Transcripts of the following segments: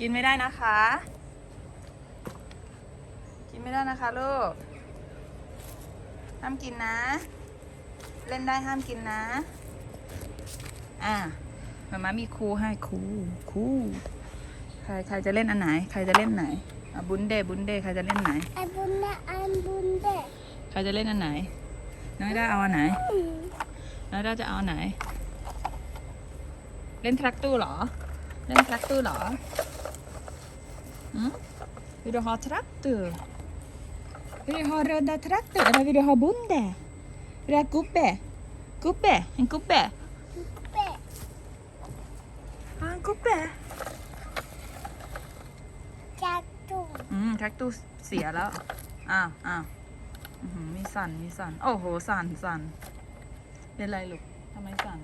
กินไม่ได้นะคะ กินไม่ได้นะคะลูก ห้ามกินนะ เล่นได้ห้ามกินนะ อะมามามีครูให้ครูครูใครใครจะเล่นอันไหน ใครจะเล่นไหนอะบุนเดบุนเดใครจะเล่นไหน อันบุญนะอันบุญเด็กใครจะเล่นอันไหน น้อยด้าเอาอันไหน น้อยด้าจะเอาอันไหน เล่นทรัคตู้เหรอ เล่นทรัคตู้เหรอ อืม Vill du ha traktor? Vill du ha röda traktor eller vill du ha bonde? Vill du ha gubbe? Gubbe? En gubbe? เป็ด Ha en gubbe? จักจุ่มอืมแท็กตู้เสียแล้วอ้าวอ้าวอื้อหือมีสั่น มีสั่น โอ้โห สั่นสั่นเป็นไรลูกทำไมสั่น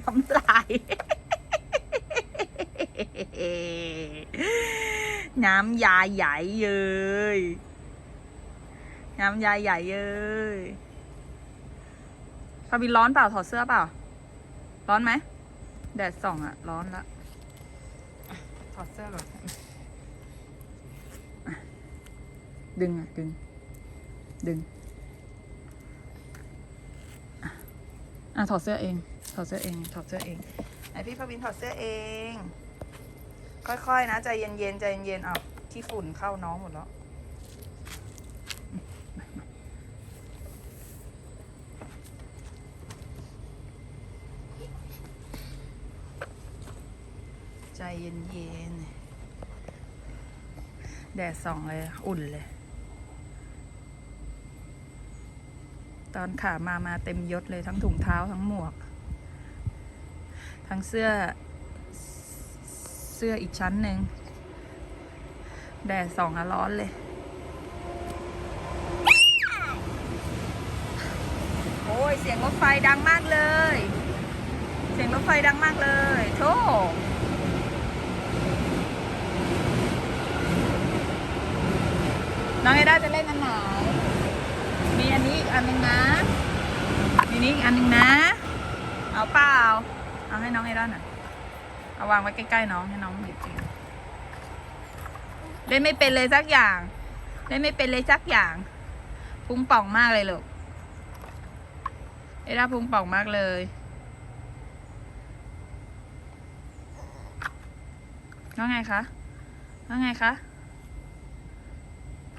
น้ำลาย น้ำยาใหญ่เย้ยน้ำยาใหญ่เย้ยพาบินร้อนเปล่าถอดเสื้อเปล่า ร้อนไหม แดดส่องอะร้อนละอะถอดเสื้อก่อนอะดึงอะดึง ดึง อะถอดเสื้อเองถ อดเสื้อเอง ถอดเสื้อเองไหนพี่พบินถอดเสื้อเอง ค่อยๆ นะ ใจเย็นๆ ใจเย็นๆเอาที่ฝุ่นเข้าน้องหมดแล้วใจเย็นๆ แดดส่องเลย อุ่นเลย ตอนขามามาเต็มยศเลยทั้งถุงเท้าทั้งหมวก ทั้งเสื้อเสื้ออีกชั้นหนึ่งแดดสองอะร้อนเลย โอ้ย เสียงรถไฟดังมากเลย เสียงรถไฟดังมากเลยโธ่น้องเอด้าจะเล่นอันไหนมีอันนี้อีกอันหนึงนะ มีนี้อีกอันหนึงนะ เอาเปล่า เอาให้น้องเอด้าหน่อยเอาวางไว้ใกล้ๆน้องให้น้องหยิบเองเล่นไม่เป็นเลยสักอย่าง เล่นไม่เป็นเลยสักอย่าง พุงป่องมากเลยลูกเอด้าพุงป่องมากเลยว่าไงคะว่าไงคะ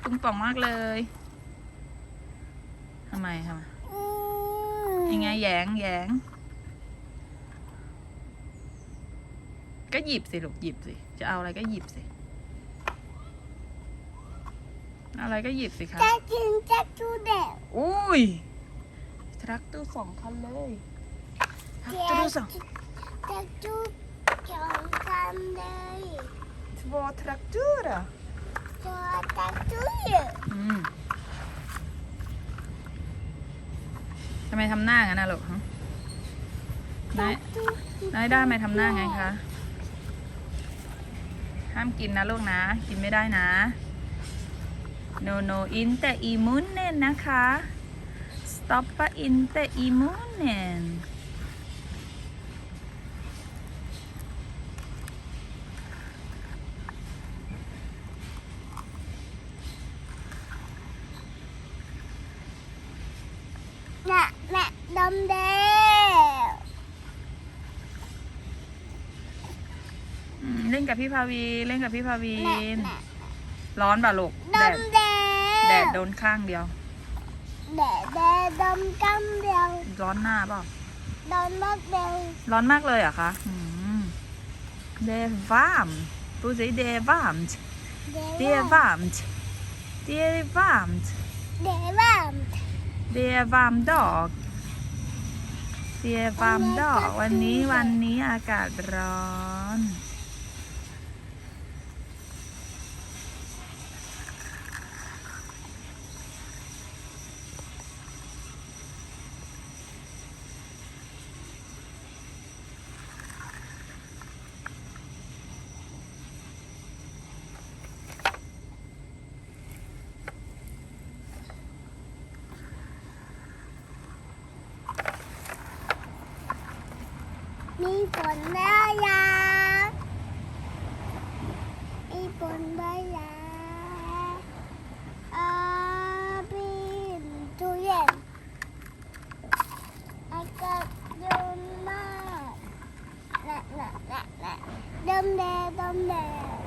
พุงป่องมากเลยทำไมทำไมอืมยังไงแหยงแหยง ก็หยิบสิลูกหยิบสิ จะเอาอะไรก็หยิบสิเอาอะไรก็หยิบสิคะจะกินจะจูเด็กอุ้ยทรัคเตอร์สองคันเลยทรัคเตอร์สองจะจูสองกันเลย två traktorer ตัวจะจูเยอะอืมทำไมทำหน้างั้นนะลูกฮะนายนายด้าทำไมทำหน้าไงคะ ห้ามกินนะลูกนะ กินไม่ได้นะ no no inte i munnen นะคะ stoppa inte i munnen น่ะน่ดำแดง อืมเล่น กับพี่พาวีเล่นกับพี่พาวีน่ะนน่ะร้อนป่ะลูกแดดดำแดงแดดโดนข้างเดียว แดดแดดดำกำเดียวร้อนหน้าเปล่าดำมากเดียวร้อนมากเลยเหรอะคะอืม Det är varmt. Du säger det är varmt. เด Det är varmt. Det är varmt. เดว่าม Det är varm dag. Det är varm dag. วันนี้วันนี้อากาศร้อน ผลได้ยังมีผลได้ยังอาบินทุเย็นอากาศเย็นมากน่ะน่ะน่ะน่ะดมแดงดมแดง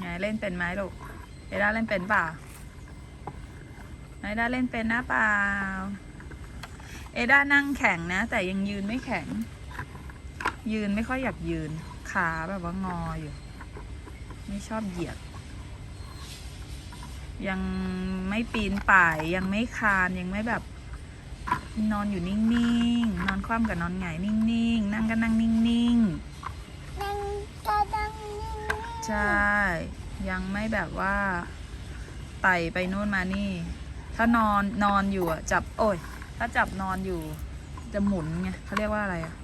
ไงเล่นเป็นไหมลูกเอด้าเล่นเป็นเปล่าเอด้าเล่นเป็นนะเปล่า เอด้านั่งแข็งนะ แต่ยังยืนไม่แข็ง ยืนไม่ค่อยอยากยืน ขาแบบว่างออยู่ ไม่ชอบเหยียดยังไม่ปีนป่าย ยังไม่คาน ยังไม่แบบ นอนอยู่นิ่งๆ นอนคว่ำกับนอนหงายนิ่งๆ นั่งก็นั่งนิ่งๆ ใช่ ยังไม่แบบว่า ไต่ไปนู่นมานี่ ถ้านอนนอนอยู่อะจับ โอ้ย ถ้าจับนอนอยู่ จะหมุนไงเขาเรียกว่าอะไรอะ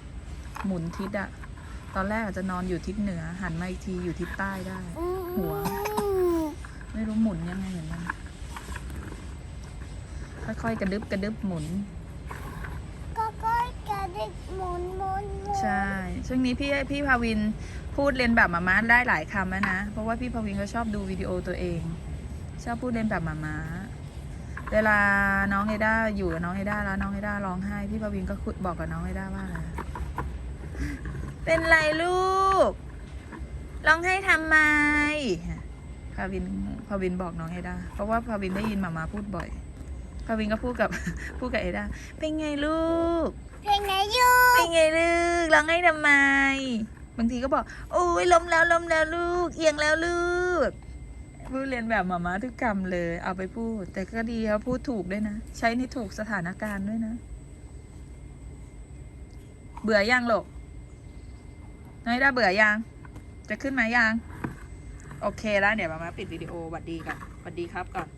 หมุนทิศอะตอนแรกอาจจะนอนอยู่ทิศเหนือ หันมาอีกทีอยู่ทิศใต้ได้ หัว ไม่รู้หมุนยังไงเหมือนกันค่อยๆกระดึบกระดึบหมุน ก็ก็กระดิกหมุนหมุนหมุน ใช่ ช่วงนี้พี่พี่ภาวินพูดเรียนแบบมาม่าได้หลายคำแล้วนะ เพราะว่าพี่ภาวินเขาชอบดูวิดีโอตัวเอง ชอบพูดเรียนแบบมาม่าเวลาน้องเอด้าอยู่กับน้องเอด้าแล้วน้องเอด้าร้องไห้พี่ภาวินก็คุยบอกกับน้องเอด้าว่าอะไรเป็นไรลูกร้องไห้ทำไมภาวินภาวินบอกน้องเอด้าเพราะว่าภาวินได้ยินมาม่าพูดบ่อยภาวินก็พูดกับพูดกับเอด้าเป็นไงลูก เพลงไหนอยู่เป็นไงลูกร้องให้ทำไม บางทีก็บอกโอ้ยล้มแล้วล้มแล้วลูก เอียงแล้วลูก พูดเรียนแบบหมามาทุกคำเลย เอาไปพูด แต่ก็ดีครับพูดถูกด้วยนะ ใช้ในถูกสถานการณ์ด้วยนะ เบื่อยังหรอกน้อยได้เบื่อยัง จะขึ้นมายัง โอเคแล้วเดี๋ยวมามาปิดวิดีโอหวัดดีก่อนหวัดดีครับก่อน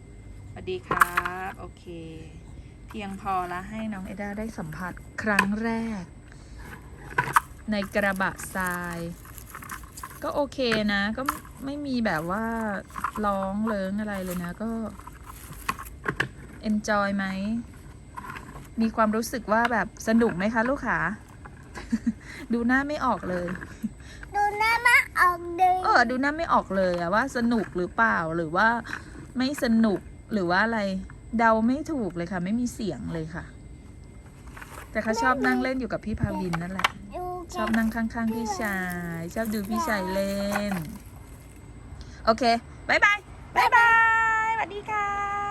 หวัดดีครับ โอเค พียงพอละให้น้องเอด้าได้สัมผัสครั้งแรก ในกระบะทราย ก็โอเคนะ ก็ไม่มีแบบว่าร้องเลิงอะไรเลยนะก็ enjoy ไหม มีความรู้สึกว่าแบบสนุกไหมคะลูกขาดูหน้าไม่ออกเลย ดูหน้ามาออกดึงเออดูหน้าไม่ออกเลยอะว่าสนุกหรือเปล่าหรือว่าไม่สนุกหรือว่าอะไร เดาไม่ถูกเลยค่ะ ไม่มีเสียงเลยค่ะ แต่เขาชอบนั่งเล่นอยู่กับพี่พาวินนั่นแหละ ชอบนั่งข้างๆพี่ชาย ชอบดูพี่ชายเล่น โอเคบายบายบายบายสวัสดีค่ะ